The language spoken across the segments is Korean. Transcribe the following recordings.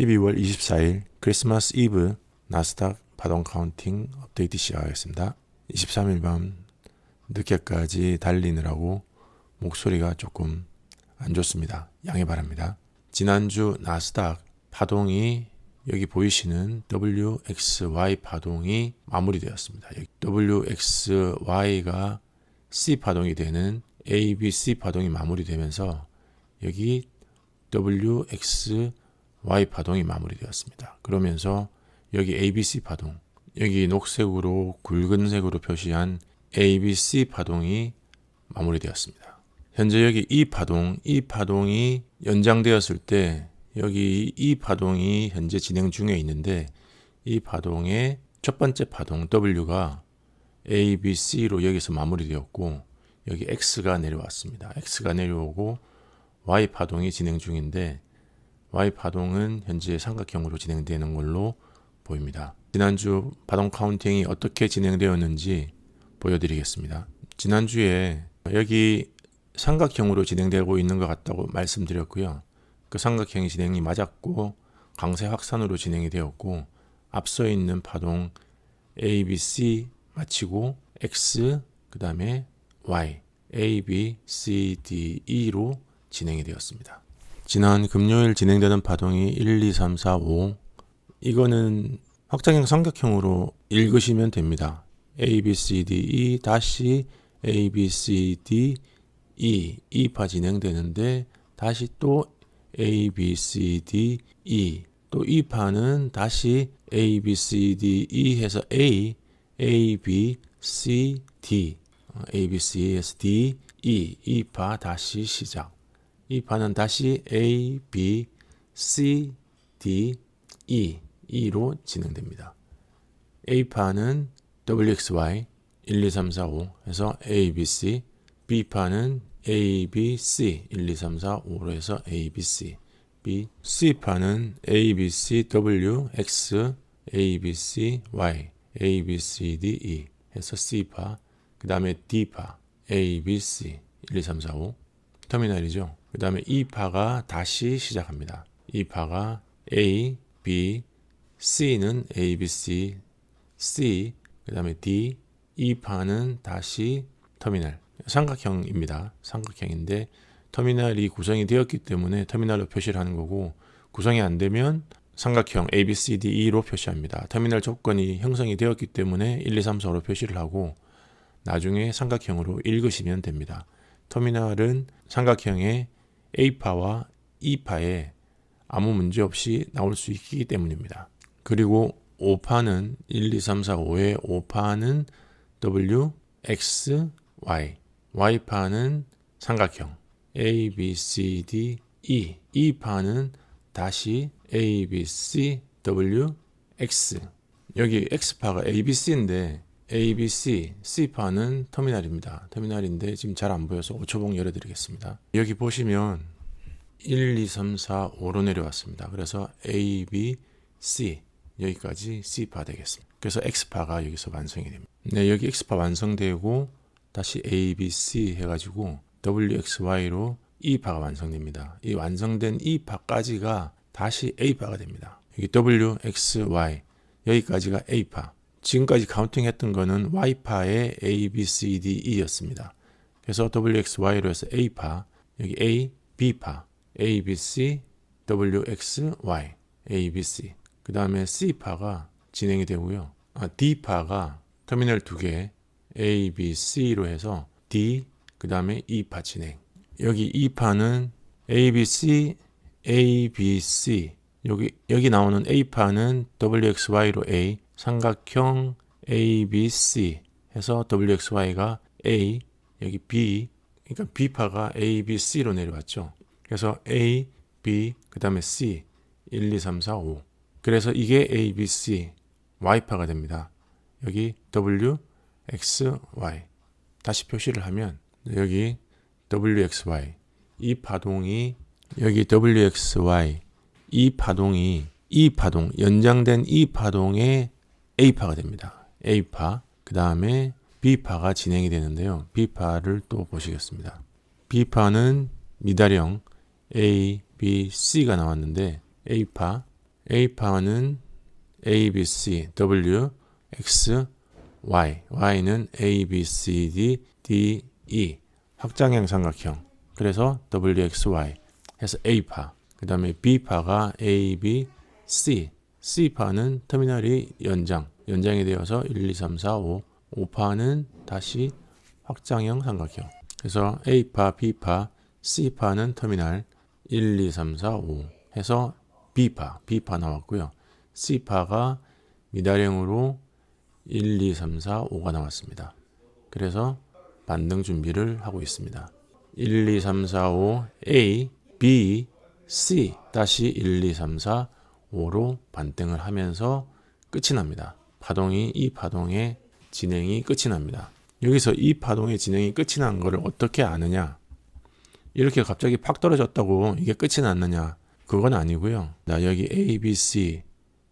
12월 24일 크리스마스 이브 나스닥 파동 카운팅 업데이트 시작하겠습니다. 23일 밤 늦게까지 달리느라고 목소리가 조금 안 좋습니다. 양해 바랍니다. 지난주 나스닥 파동이 여기 보이시는 WXY 파동이 마무리되었습니다. WXY가 C 파동이 되는 ABC 파동이 마무리되면서 여기 WXY 파동이 마무리되었습니다. 그러면서 여기 ABC 파동, 여기 녹색으로 굵은색으로 표시한 ABC 파동이 마무리되었습니다. 현재 여기 이 파동, 이 파동이 연장되었을 때 여기 이 파동이 현재 진행 중에 있는데 이 파동의 첫 번째 파동 W가 A, B, C로 여기서 마무리되었고 여기 X가 내려왔습니다. X가 내려오고 Y 파동이 진행 중인데 Y 파동은 현재 삼각형으로 진행되는 걸로 보입니다. 지난주 파동 카운팅이 어떻게 진행되었는지 보여드리겠습니다. 지난주에 여기 삼각형으로 진행되고 있는 것 같다고 말씀드렸고요. 그 삼각형이 진행이 맞았고 강세 확산으로 진행이 되었고 앞서 있는 파동 A, B, C 마치고 X 그 다음에 Y A, B, C, D, E로 진행이 되었습니다. 지난 금요일 진행되는 파동이 1, 2, 3, 4, 5 이거는 확장형 삼각형으로 읽으시면 됩니다. A, B, C, D, E 다시 A, B, C, D, E. 이파 진행되는데 다시 또 A, B, C, D, E. 또이 파는 다시 A, B, C, D, E 해서 A, A, B, C, D. A, B, C, S, D, E. 이파 다시 시작 이 파는 다시 A, B, C, D, E E로 진행됩니다. A파는 WXY 1, 2, 3, 4, 5 해서 ABC B파는 A, B, C 1, 2, 3, 4, 5로 해서 A, B, C B C파는 A, B, C, W, X A, B, C, Y A, B, C, D, E 해서 C파 그 다음에 D파 A, B, C 1, 2, 3, 4, 5 터미널이죠. 그 다음에 E파가 다시 시작합니다. E파가 A, B, C는 A, B, C, C, 그 다음에 D, E파는 다시 터미널. 삼각형입니다. 삼각형인데 터미널이 구성이 되었기 때문에 터미널로 표시를 하는 거고 구성이 안 되면 삼각형 A, B, C, D, E로 표시합니다. 터미널 조건이 형성이 되었기 때문에 1, 2, 3, 4로 표시를 하고 나중에 삼각형으로 읽으시면 됩니다. 터미널은 삼각형의 A파와 E파에 아무 문제 없이 나올 수 있기 때문입니다. 그리고 5파는 1, 2, 3, 4, 5의 5파는 W, X, Y. Y파는 삼각형 A, B, C, D, E. E파는 다시 A, B, C, W, X. 여기 X파가 A, B, C인데 A, B, C, C파는 터미널입니다. 터미널인데 지금 잘 안 보여서 5초봉 열어드리겠습니다. 여기 보시면 1, 2, 3, 4, 5로 내려왔습니다. 그래서 A, B, C 여기까지 C파 되겠습니다. 그래서 X파가 여기서 완성이 됩니다. 네, 여기 X파 완성되고 다시 A, B, C 해가지고 W, X, Y로 E파가 완성됩니다. 이 완성된 E파까지가 다시 A파가 됩니다. 여기 W, X, Y 여기까지가 A파. 지금까지 카운팅했던 거는 Y파의 A, B, C, D, E였습니다. 그래서 W, X, Y로 해서 A파, 여기 A, B파, A, B, C, W, X, Y, A, B, C. 그 다음에 C파가 진행이 되고요. 아, D파가 터미널 두 개, A, B, C로 해서 D, 그 다음에 E파 진행. 여기 E파는 A, B, C, A, B, C. 여기, 여기 나오는 A파는 W, X, Y로 A, 삼각형 A, B, C 해서 W, X, Y가 A, 여기 B, 그러니까 B파가 A, B, C로 내려왔죠. 그래서 A, B, 그 다음에 C, 1, 2, 3, 4, 5. 그래서 이게 A, B, C, Y파가 됩니다. 여기 W, X, Y. 다시 표시를 하면 여기 W, X, Y. 이 파동이 여기 W, X, Y. 이 파동이 이 파동, 연장된 이 파동의 A파가 됩니다. A파. 그 다음에 B파가 진행이 되는데요. B파를 또 보시겠습니다. B파는 미다령 A, B, C가 나왔는데 A파 A파는 A, B, C, W, X, Y. Y는 A, B, C, D, D, E. 확장형 삼각형. 그래서 W, X, Y 해서 A파. 그 다음에 B파가 A, B, C. C파는 터미널이 연장. 연장이 되어서 1, 2, 3, 4, 5. 5파는 다시 확장형 삼각형. 그래서 A파, B파, C파는 터미널 1, 2, 3, 4, 5 해서 B파, B파 나왔고요. C파가 미다령으로 1, 2, 3, 4, 5가 나왔습니다. 그래서 반등 준비를 하고 있습니다. 1, 2, 3, 4, 5, A, B, C, 다시 1, 2, 3, 4, 5로 반등을 하면서 끝이 납니다. 파동이 이 파동의 진행이 끝이 납니다. 여기서 이 파동의 진행이 끝이 난 것을 어떻게 아느냐? 이렇게 갑자기 팍 떨어졌다고 이게 끝이 났느냐? 그건 아니고요. 나 여기 A, B, C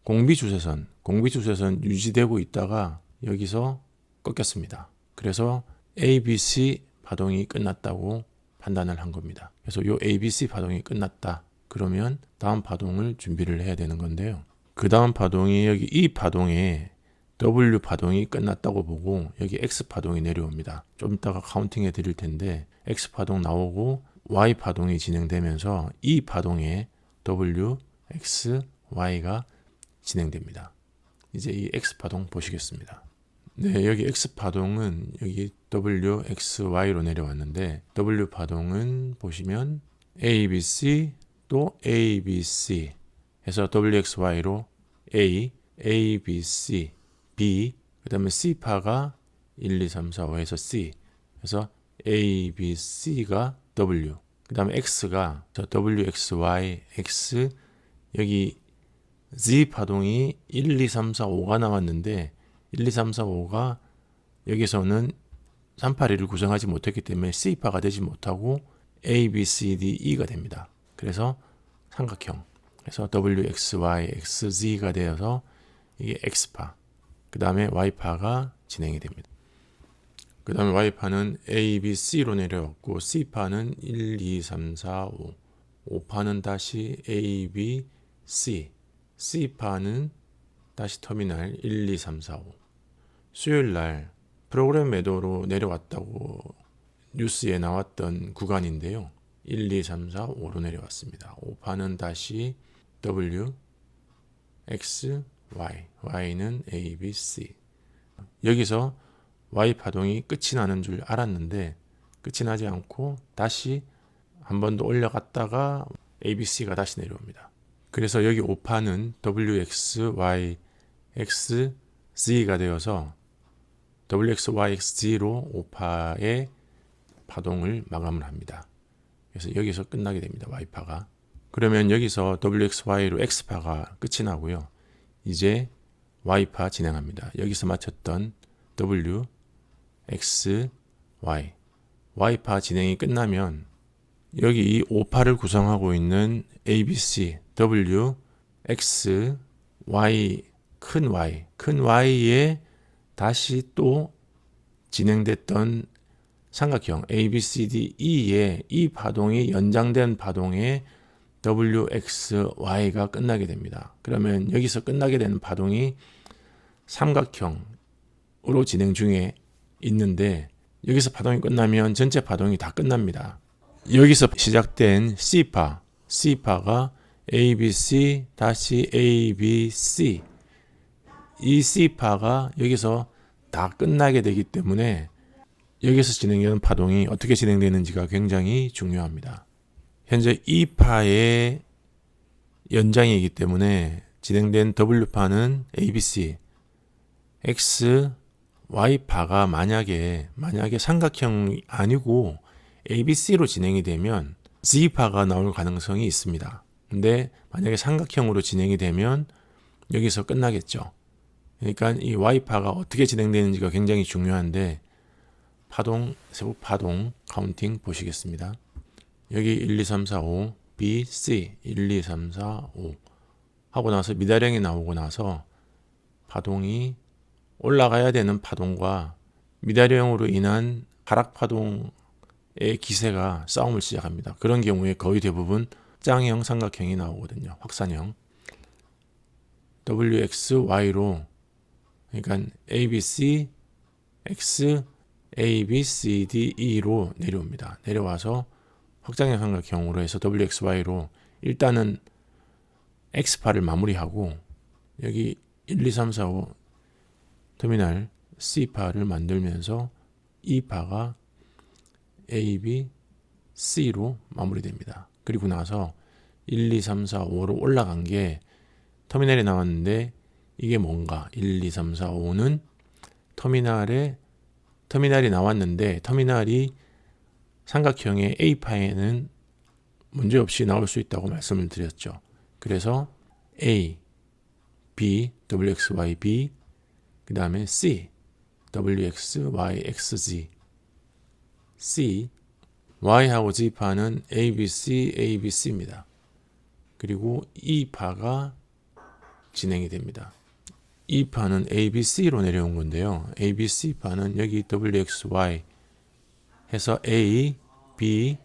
공비 주세선, 공비 주세선 유지되고 있다가 여기서 꺾였습니다. 그래서 A, B, C 파동이 끝났다고 판단을 한 겁니다. 그래서 요 A, B, C 파동이 끝났다. 그러면 다음 파동을 준비를 해야 되는 건데요. 그 다음 파동이 여기 이 파동에 W 파동이 끝났다고 보고 여기 X 파동이 내려옵니다. 좀 이따가 카운팅해 드릴 텐데 X 파동 나오고 Y 파동이 진행되면서 이 파동에 W, X, Y가 진행됩니다. 이제 이 X 파동 보시겠습니다. 네, 여기 X 파동은 여기 W, X, Y로 내려왔는데 W 파동은 보시면 A, B, C 또 A, B, C 해서 W, X, Y로 A, A, B, C B, 그 다음에 C파가 1, 2, 3, 4, 5에서 C. 그래서 A, B, C가 W. 그 다음에 X가 저 W, X, Y, X. 여기 Z 파동이 1, 2, 3, 4, 5가 나왔는데 1, 2, 3, 4, 5가 여기서는 381을 구성하지 못했기 때문에 C파가 되지 못하고 A, B, C, D, E가 됩니다. 그래서 삼각형. 그래서 W, X, Y, X, Z가 되어서 이게 X파. 그 다음에 Y파가 진행이 됩니다. 그 다음에 Y파는 A, B, C로 내려왔고 C파는 1, 2, 3, 4, 5 5파는 다시 A, B, C C파는 다시 터미널 1, 2, 3, 4, 5 수요일 날 프로그램 매도로 내려왔다고 뉴스에 나왔던 구간인데요. 1, 2, 3, 4, 5로 내려왔습니다. 5파는 다시 W, X, Y, Y는 A, B, C. 여기서 Y 파동이 끝이 나는 줄 알았는데 끝이 나지 않고 다시 한 번 더 올려갔다가 ABC가 다시 내려옵니다. 그래서 여기 5파는 WX, Y, X, Z가 되어서 WX, Y, X, Z로 5파의 파동을 마감을 합니다. 그래서 여기서 끝나게 됩니다. Y파가. 그러면 여기서 WXY로 X파가 끝이 나고요. 이제 Y파 진행합니다. 여기서 마쳤던 W, X, Y. Y파 진행이 끝나면 여기 이 5파를 구성하고 있는 ABC, W, X, Y, 큰 Y, 큰 Y에 다시 또 진행됐던 삼각형 A, B, C, D, E의 이 파동이 연장된 파동에 W, X, Y가 끝나게 됩니다. 그러면 여기서 끝나게 되는 파동이 삼각형으로 진행 중에 있는데 여기서 파동이 끝나면 전체 파동이 다 끝납니다. 여기서 시작된 C파, C파가 ABC 다시 ABC 이 C파가 여기서 다 끝나게 되기 때문에 여기서 진행되는 파동이 어떻게 진행되는지가 굉장히 중요합니다. 현재 E파의 연장이기 때문에 진행된 W파는 ABC, X, Y파가 만약에 만약에 삼각형이 아니고 ABC로 진행이 되면 Z파가 나올 가능성이 있습니다. 근데 만약에 삼각형으로 진행이 되면 여기서 끝나겠죠. 그러니까 이 Y파가 어떻게 진행되는지가 굉장히 중요한데 파동, 세부 파동 카운팅 보시겠습니다. 여기 1, 2, 3, 4, 5, B, C 1, 2, 3, 4, 5 하고 나서 미다령이 나오고 나서 파동이 올라가야 되는 파동과 미다령으로 인한 하락 파동의 기세가 싸움을 시작합니다. 그런 경우에 거의 대부분 짱형 삼각형이 나오거든요. 확산형. WXY로 그러니까 ABC X A, B, C, D, E로 내려옵니다. 내려와서 확장형 삼각형으로 해서 WXY로 일단은 X파를 마무리하고 여기 1, 2, 3, 4, 5 터미널 C파를 만들면서 E파가 A, B, C로 마무리됩니다. 그리고 나서 1, 2, 3, 4, 5로 올라간 게 터미널이 나왔는데 이게 뭔가 1, 2, 3, 4, 5는 터미널에 터미널이 나왔는데 터미널이 삼각형의 A파에는 문제없이 나올 수 있다고 말씀을 드렸죠. 그래서 A, B, WXY, B, 그 다음에 C, WXY, XZ, C, Y하고 G파는 ABC, ABC입니다. 그리고 E파가 진행이 됩니다. E파는 ABC로 내려온 건데요. ABC파는 여기 WXY 해서 A, B,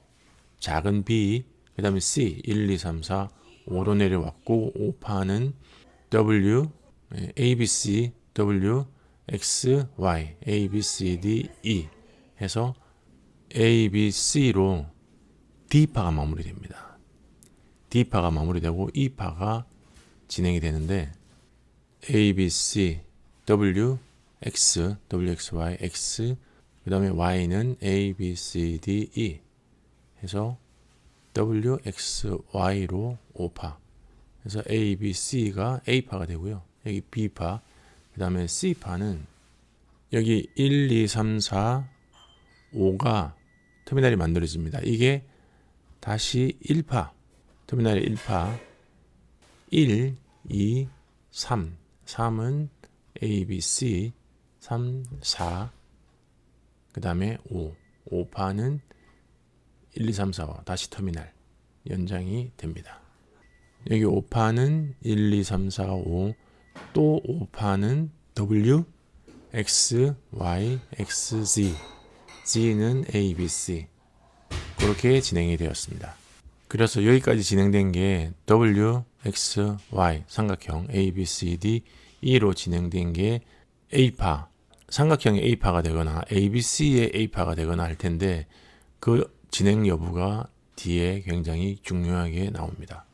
작은 b, 그 다음에 c, 1, 2, 3, 4, 5로 내려왔고 5파는 w, a, b, c, w, x, y, a, b, c, d, e 해서 a, b, c로 d파가 마무리됩니다. d파가 마무리되고 e파가 진행이 되는데 a, b, c, w, x, w, x, y, x 그 다음에 y는 a, b, c, d, e 해서 W, X, Y로 5파. 그래서 A, B, C가 A파가 되고요. 여기 B파. 그 다음에 C파는 여기 1, 2, 3, 4, 5가 터미널이 만들어집니다. 이게 다시 1파. 터미널의 1파. 1, 2, 3. 3은 A, B, C. 3, 4. 그 다음에 5. 5파는 1, 2, 3, 4, 5 다시 터미널 연장이 됩니다. 여기 5파는 1, 2, 3, 4, 5, 또 5파는 W, X, Y, X, Z, Z는 A, B, C 그렇게 진행이 되었습니다. 그래서 여기까지 진행된 게 W, X, Y 삼각형 A, B, C, D, E로 진행된 게 A파 삼각형의 A파가 되거나 ABC의 A파가 되거나 할 텐데 그 진행 여부가 뒤에 굉장히 중요하게 나옵니다.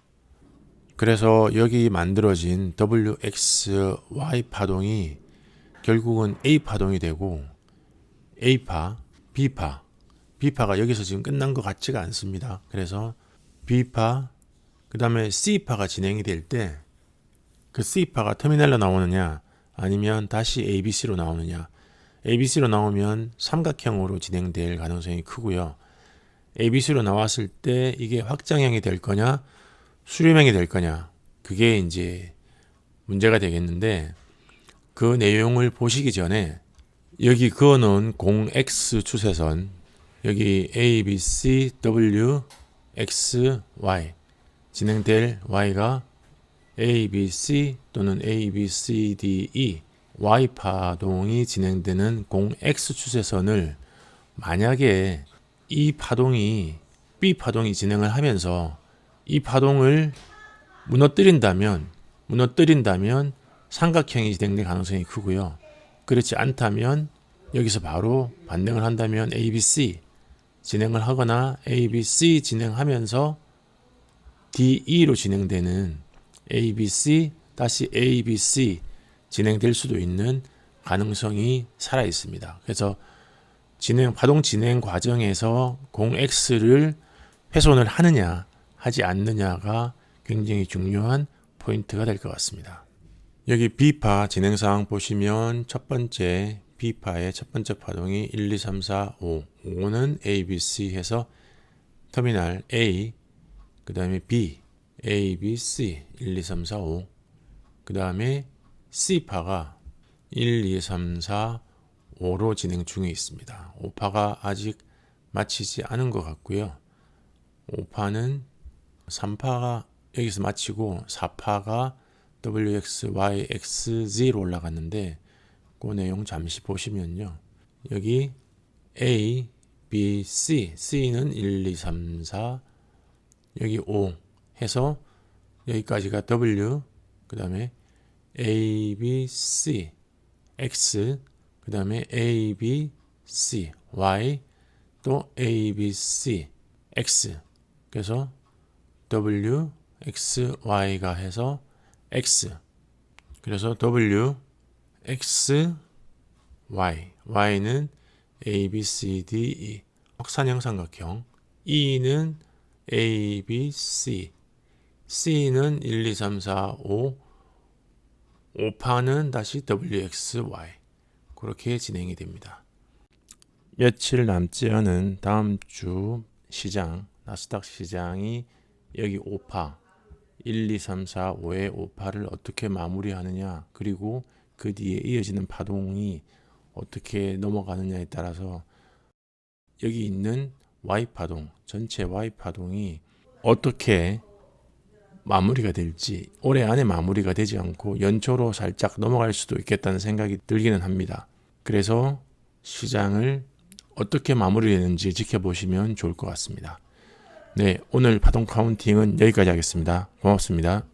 그래서 여기 만들어진 WXY 파동이 결국은 A 파동이 되고 A파, B파, B파가 여기서 지금 끝난 것 같지가 않습니다. 그래서 B파, 그 다음에 C파가 진행이 될 때 그 C파가 터미널로 나오느냐 아니면 다시 ABC로 나오느냐 ABC로 나오면 삼각형으로 진행될 가능성이 크고요. ABC로 나왔을 때 이게 확장형이 될 거냐, 수렴형이 될 거냐, 그게 이제 문제가 되겠는데 그 내용을 보시기 전에 여기 그어놓은 0x 추세선 여기 A, B, C, W, X, Y 진행될 Y가 A, B, C 또는 A, B, C, D, E Y 파동이 진행되는 0x 추세선을 만약에 이 파동이 B 파동이 진행을 하면서 이 파동을 무너뜨린다면 무너뜨린다면 삼각형이 진행될 가능성이 크고요. 그렇지 않다면 여기서 바로 반등을 한다면 ABC 진행을 하거나 ABC 진행하면서 DE로 진행되는 ABC 다시 ABC 진행될 수도 있는 가능성이 살아 있습니다. 그래서 진행 파동 진행 과정에서 0x를 훼손을 하느냐 하지 않느냐가 굉장히 중요한 포인트가 될 것 같습니다. 여기 B파 진행 상황 보시면 첫 번째 B파의 첫 번째 파동이 1, 2, 3, 4, 5. 5는 A, B, C 해서 터미널 A, 그 다음에 B, A, B, C, 1, 2, 3, 4, 5. 그 다음에 C파가 1, 2, 3, 4, 5로 진행 중에 있습니다. 5파가 아직 마치지 않은 것 같고요. 5파는 3파가 여기서 마치고 4파가 WX, Y, X, Z로 올라갔는데 그 내용 잠시 보시면요. 여기 A, B, C, C는 1, 2, 3, 4, 여기 5 해서 여기까지가 W, 그 다음에 A, B, C, X, 그 다음에 A, B, C, Y, 또 A, B, C, X. 그래서 W, X, Y가 해서 X. 그래서 W, X, Y. Y는 A, B, C, D, E. 확산형 삼각형. E는 A, B, C. C는 1, 2, 3, 4, 5. 5파는 다시 W, X, Y. 그렇게 진행이 됩니다. 며칠 남지 않은 다음 주 시장, 나스닥 시장이 여기 5파, 1, 2, 3, 4, 5의 5파를 어떻게 마무리하느냐, 그리고 그 뒤에 이어지는 파동이 어떻게 넘어가느냐에 따라서 여기 있는 Y 파동, 전체 Y 파동이 어떻게 마무리가 될지 올해 안에 마무리가 되지 않고 연초로 살짝 넘어갈 수도 있겠다는 생각이 들기는 합니다. 그래서 시장을 어떻게 마무리되는지 지켜보시면 좋을 것 같습니다. 네, 오늘 파동 카운팅은 여기까지 하겠습니다. 고맙습니다.